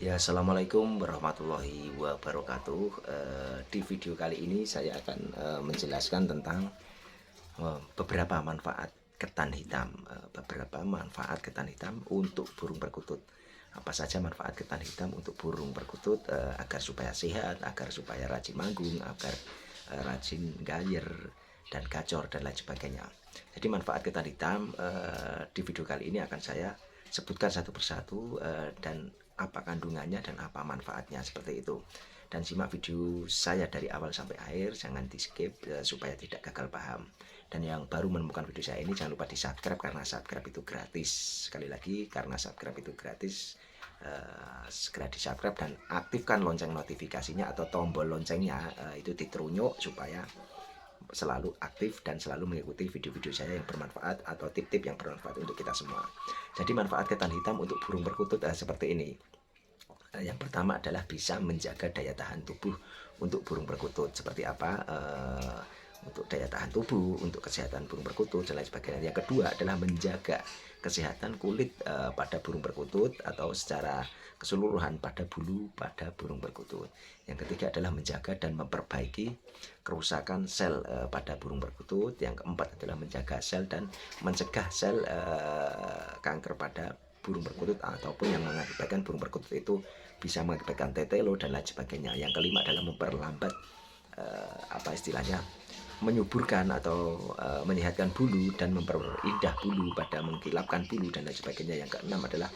Ya, Assalamualaikum warahmatullahi wabarakatuh. Eh, di video kali ini saya akan eh, menjelaskan tentang eh, beberapa manfaat ketan hitam. Beberapa manfaat ketan hitam untuk burung perkutut. Apa saja manfaat ketan hitam untuk burung perkutut agar supaya sehat, agar supaya rajin manggung, agar rajin gayer dan gacor dan lain sebagainya. Jadi manfaat ketan hitam di video kali ini akan saya sebutkan satu persatu dan apa kandungannya dan apa manfaatnya seperti itu dan simak video saya dari awal sampai akhir jangan di skip eh, supaya tidak gagal paham dan yang baru menemukan video saya ini jangan lupa di subscribe karena subscribe itu gratis sekali lagi karena subscribe itu gratis eh, segera di subscribe dan aktifkan lonceng notifikasinya atau tombol loncengnya eh, itu diterunyuk supaya selalu aktif dan selalu mengikuti video-video saya yang bermanfaat atau tip-tip yang bermanfaat untuk kita semua. Jadi manfaat ketan hitam untuk burung perkutut eh, seperti ini. Eh, yang pertama adalah bisa menjaga daya tahan tubuh untuk burung perkutut. Seperti apa? Eh, untuk daya tahan tubuh, untuk kesehatan burung perkutut dan lain sebagainya. Yang kedua adalah menjaga kesehatan kulit eh, pada burung perkutut atau secara keseluruhan pada bulu pada burung perkutut. Yang ketiga adalah menjaga dan memperbaiki kerusakan sel pada burung perkutut. Yang keempat adalah menjaga sel dan mencegah sel kanker pada burung perkutut ataupun yang mengakibatkan burung perkutut itu bisa mengakibatkan tetelo dan lain sebagainya. Yang kelima adalah memperlambat eh, apa istilahnya menyuburkan atau uh, menyehatkan bulu dan memperindah bulu pada mengkilapkan bulu dan lain sebagainya. Yang keenam adalah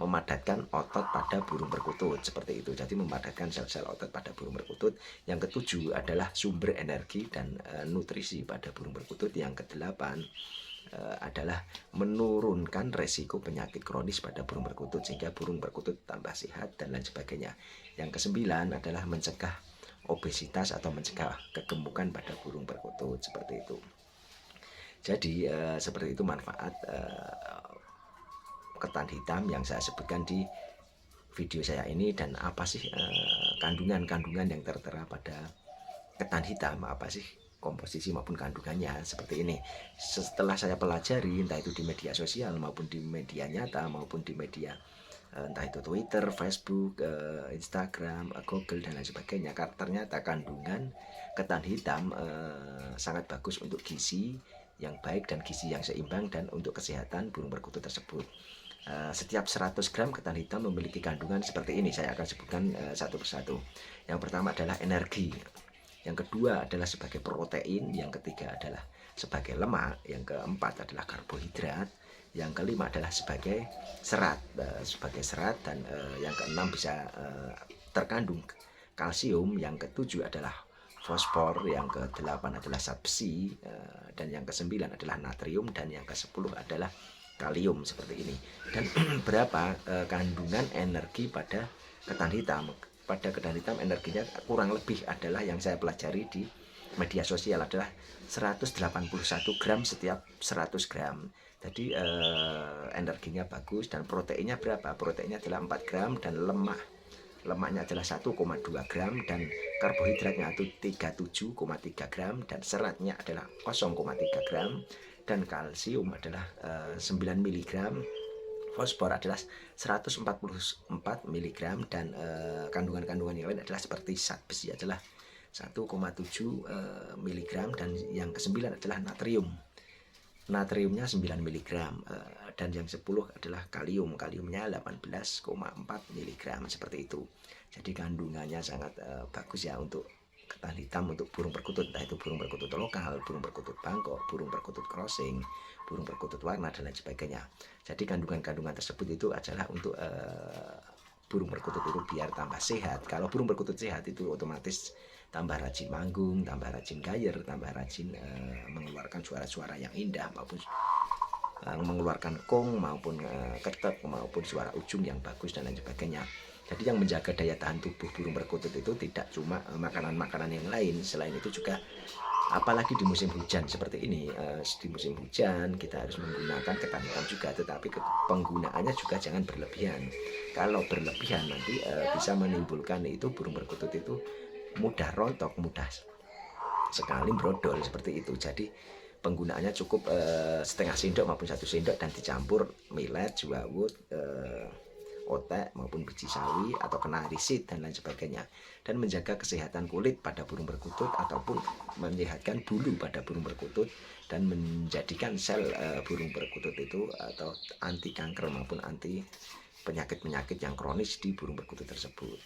memadatkan otot pada burung perkutut seperti itu. Jadi memadatkan sel-sel otot pada burung perkutut. Yang ketujuh adalah sumber energi dan uh, nutrisi pada burung perkutut. Yang kedelapan adalah menurunkan resiko penyakit kronis pada burung perkutut sehingga burung perkutut tambah sehat dan lain sebagainya. Yang kesembilan adalah mencegah obesitas atau mencegah kegemukan pada burung perkutut seperti itu. Jadi eh, seperti itu manfaat eh, ketan hitam yang saya sebutkan di video saya ini dan apa sih eh, kandungan-kandungan yang tertera pada ketan hitam apa sih komposisi maupun kandungannya seperti ini. Setelah saya pelajari entah itu di media sosial maupun di media nyata maupun di media Eh, entah itu Twitter, Facebook, eh, Instagram, eh, Google dan lain sebagainya. Ternyata kandungan ketan hitam sangat bagus untuk gizi yang baik dan gizi yang seimbang dan untuk kesehatan burung perkutut tersebut. setiap 100 gram ketan hitam memiliki kandungan seperti ini. Saya akan sebutkan satu persatu. Yang pertama adalah energi. Yang kedua adalah sebagai protein, yang ketiga adalah sebagai lemak, yang keempat adalah karbohidrat, yang kelima adalah sebagai serat uh, sebagai serat dan uh, yang keenam bisa uh, terkandung kalsium yang ketujuh adalah fosfor yang kedelapan adalah zat besi dan yang kesembilan adalah natrium dan yang kesepuluh adalah kalium seperti ini. Dan berapa kandungan energi pada ketan hitam pada ketan hitam energinya kurang lebih adalah yang saya pelajari di media sosial adalah 181 gram setiap 100 gram. Jadi eh, energinya bagus dan proteinnya berapa? Proteinnya adalah 4 gram dan lemak. Lemaknya adalah 1,2 gram dan karbohidratnya itu 37,3 gram dan seratnya adalah 0,3 gram. Dan kalsium adalah eh, 9 mg fosfor adalah 144 mg dan eh, kandungan-kandungan yang lain adalah seperti zat besi adalah 1,7 eh, mg dan yang kesembilan adalah natrium. Natriumnya 9 mg eh, dan yang 10 adalah kalium. Kaliumnya 18,4 mg seperti itu. Jadi kandungannya sangat uh, bagus ya untuk ketan hitam untuk burung perkutut. Entah itu burung perkutut lokal burung perkutut bangkok burung perkutut crossing burung perkutut warna dan lain sebagainya. Jadi kandungan-kandungan tersebut itu adalah untuk uh, burung perkutut itu biar tambah sehat. Kalau burung perkutut sehat itu otomatis tambah rajin manggung, tambah rajin gayer, tambah rajin uh, mengeluarkan suara-suara yang indah maupun uh, mengeluarkan kong maupun uh, ketek maupun suara ujung yang bagus dan lain sebagainya. Jadi yang menjaga daya tahan tubuh burung perkutut itu tidak cuma makanan-makanan yang lain, selain itu juga apalagi di musim hujan seperti ini di musim hujan kita harus menggunakan ketan juga tetapi penggunaannya juga jangan berlebihan kalau berlebihan nanti bisa menimbulkan itu burung perkutut itu mudah rontok, mudah sekali brodol seperti itu. Jadi penggunaannya cukup setengah sendok maupun satu sendok dan dicampur millet, jawut, uh, otek maupun biji sawi atau kena risit dan lain sebagainya. Dan menjaga kesehatan kulit pada burung perkutut ataupun menyehatkan bulu pada burung perkutut dan menjadikan sel uh, burung perkutut itu atau anti kanker maupun anti penyakit-penyakit yang kronis di burung perkutut tersebut.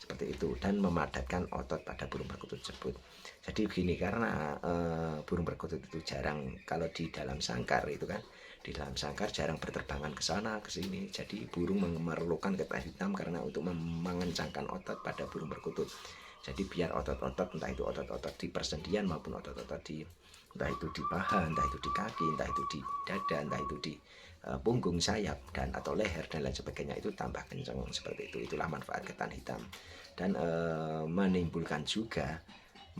Seperti itu. Dan memadatkan otot pada burung perkutut tersebut. Jadi begini karena uh, burung perkutut itu jarang kalau di dalam sangkar itu kan di dalam sangkar jarang berterbangan ke sana ke sini. Jadi burung memerlukan ketan hitam karena untuk mengencangkan otot pada burung perkutut jadi biar otot-otot entah itu otot-otot di persendian maupun otot-otot di entah itu di paha entah itu di kaki entah itu di dada entah itu di uh, punggung sayap dan atau leher dan lain sebagainya itu tambah kencang seperti itu. Itulah manfaat ketan hitam. Dan uh, menimbulkan juga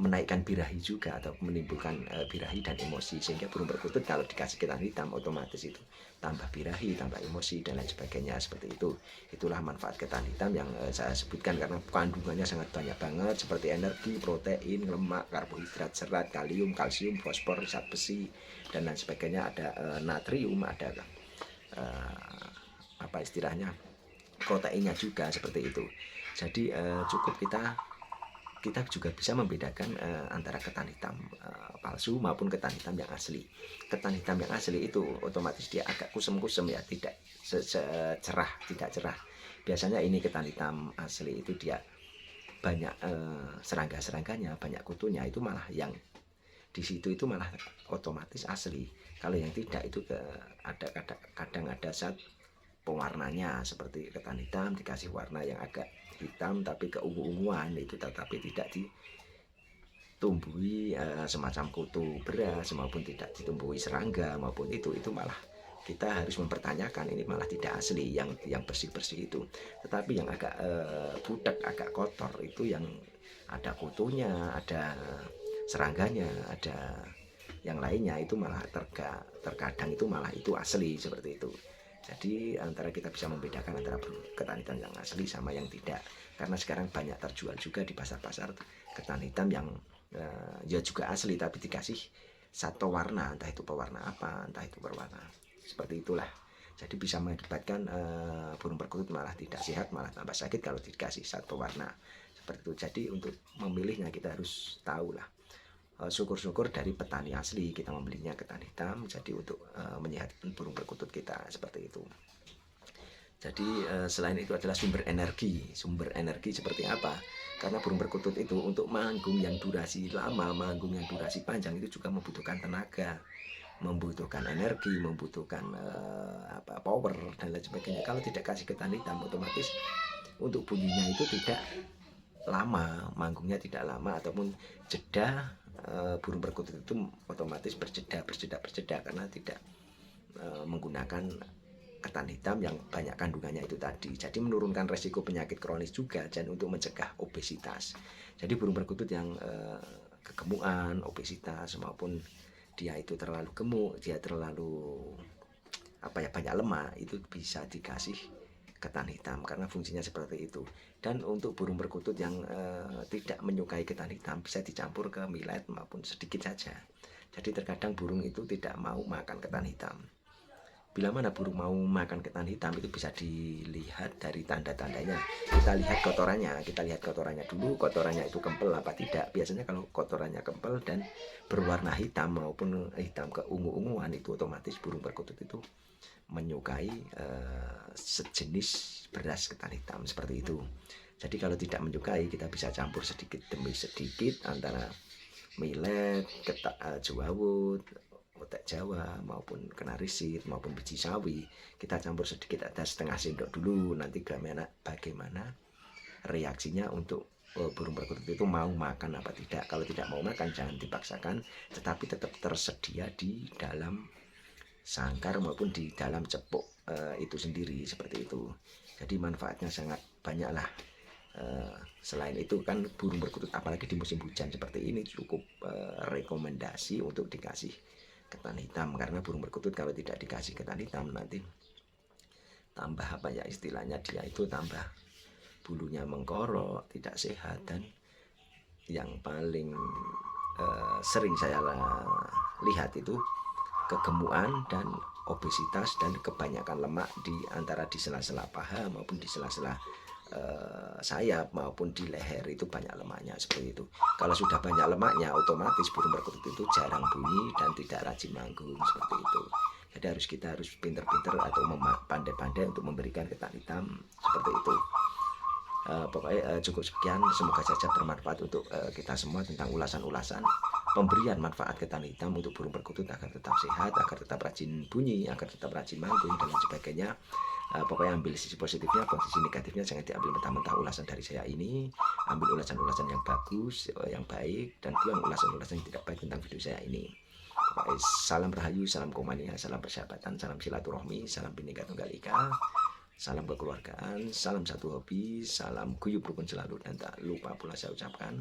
menaikkan birahi juga atau menimbulkan e, birahi dan emosi sehingga burung perkutut kalau dikasih ketan hitam otomatis itu tambah birahi, tambah emosi dan lain sebagainya seperti itu. Itulah manfaat ketan hitam yang e, saya sebutkan karena kandungannya sangat banyak banget seperti energi, protein, lemak, karbohidrat, serat, kalium, kalsium, fosfor, zat besi dan lain sebagainya ada e, natrium, ada e, apa istilahnya proteinnya juga seperti itu. Jadi cukup kita kita juga bisa membedakan uh, antara ketan hitam uh, palsu maupun ketan hitam yang asli. Ketan hitam yang asli itu otomatis dia agak kusem-kusem ya, tidak cerah, tidak cerah. Biasanya ini ketan hitam asli itu dia banyak uh, serangga-serangganya, banyak kutunya itu malah yang di situ itu malah otomatis asli. Kalau yang tidak itu ke, ada kadang, kadang ada saat pewarnanya seperti ketan hitam dikasih warna yang agak hitam tapi keungu-unguan itu tetapi tidak ditumbuhi uh, semacam kutu beras maupun tidak ditumbuhi serangga maupun itu itu malah kita harus mempertanyakan ini malah tidak asli yang yang bersih-bersih itu. Tetapi yang agak uh, budak agak kotor itu yang ada kutunya ada serangganya ada yang lainnya itu malah terga, terkadang itu malah itu asli seperti itu jadi antara kita bisa membedakan antara ketan hitam yang asli sama yang tidak. Karena sekarang banyak terjual juga di pasar-pasar ketan hitam yang uh, ya juga asli tapi dikasih satu warna, entah itu pewarna apa, entah itu berwarna. Seperti itulah. Jadi bisa mengakibatkan uh, burung perkutut malah tidak sehat, malah tambah sakit kalau dikasih satu warna. Seperti itu. Jadi untuk memilihnya kita harus tahu lah Eh, syukur-syukur dari petani asli kita membelinya ketan hitam jadi untuk uh, menyehatkan burung perkutut kita seperti itu. Jadi uh, selain itu adalah sumber energi. Sumber energi seperti apa? Karena burung perkutut itu untuk manggung yang durasi lama manggung yang durasi panjang itu juga membutuhkan tenaga membutuhkan energi membutuhkan uh, apa power dan lain sebagainya. Kalau tidak kasih ketan hitam otomatis untuk bunyinya itu tidak lama manggungnya tidak lama ataupun jeda uh, burung perkutut itu otomatis berjeda berjeda berjeda karena tidak uh, menggunakan ketan hitam yang banyak kandungannya itu tadi. Jadi menurunkan resiko penyakit kronis juga dan untuk mencegah obesitas. Jadi burung perkutut yang uh, kegemukan obesitas maupun dia itu terlalu gemuk dia terlalu apa ya banyak lemak itu bisa dikasih ketan hitam karena fungsinya seperti itu. Dan untuk burung perkutut yang uh, tidak menyukai ketan hitam bisa dicampur ke millet maupun sedikit saja. Jadi terkadang burung itu tidak mau makan ketan hitam. Bila mana burung mau makan ketan hitam itu bisa dilihat dari tanda-tandanya. Kita lihat kotorannya kita lihat kotorannya dulu kotorannya itu kempel apa tidak. Biasanya kalau kotorannya kempel dan berwarna hitam maupun hitam keungu-unguan itu otomatis burung perkutut itu uh, sejenis beras ketan hitam seperti itu. Jadi kalau tidak menyukai kita bisa campur sedikit demi sedikit antara millet, ketak uh, jawawut, otak jawa maupun kenarisit maupun biji sawi. Kita campur sedikit ada setengah sendok dulu. Nanti bagaimana bagaimana reaksinya untuk uh, burung perkutut itu mau makan apa tidak. Kalau tidak mau makan jangan dipaksakan. Tetapi tetap tersedia di dalam sangkar maupun di dalam cepuk uh, itu sendiri seperti itu. Jadi manfaatnya sangat banyak lah uh, selain itu kan burung perkutut apalagi di musim hujan seperti ini cukup uh, rekomendasi untuk dikasih ketan hitam. Karena burung perkutut kalau tidak dikasih ketan hitam nanti tambah apa ya istilahnya dia itu tambah bulunya mengkorok tidak sehat. Dan yang paling uh, sering saya lihat itu kegemukan dan obesitas dan kebanyakan lemak di antara di sela-sela paha maupun di sela-sela eh, sayap maupun di leher itu banyak lemaknya seperti itu. Kalau sudah banyak lemaknya otomatis burung perkutut itu jarang bunyi dan tidak rajin manggung seperti itu. Jadi harus kita harus pinter-pinter atau pandai-pandai untuk memberikan ketan hitam seperti itu. Eh, pokoknya eh, cukup sekian semoga saja bermanfaat untuk kita semua tentang ulasan-ulasan pemberian manfaat ketan hitam untuk burung perkutut agar tetap sehat agar tetap rajin bunyi agar tetap rajin manggung dan sebagainya. Eh, pokoknya ambil sisi positifnya posisi negatifnya jangan diambil mentah-mentah ulasan dari saya ini. Ambil ulasan-ulasan yang bagus eh, yang baik dan buang ulasan-ulasan yang tidak baik tentang video saya ini. Pokoknya salam rahayu salam komania salam persahabatan salam silaturahmi salam bineka tunggal ika Salam kekeluargaan, salam satu hobi, salam guyup rukun selalu dan tak lupa pula saya ucapkan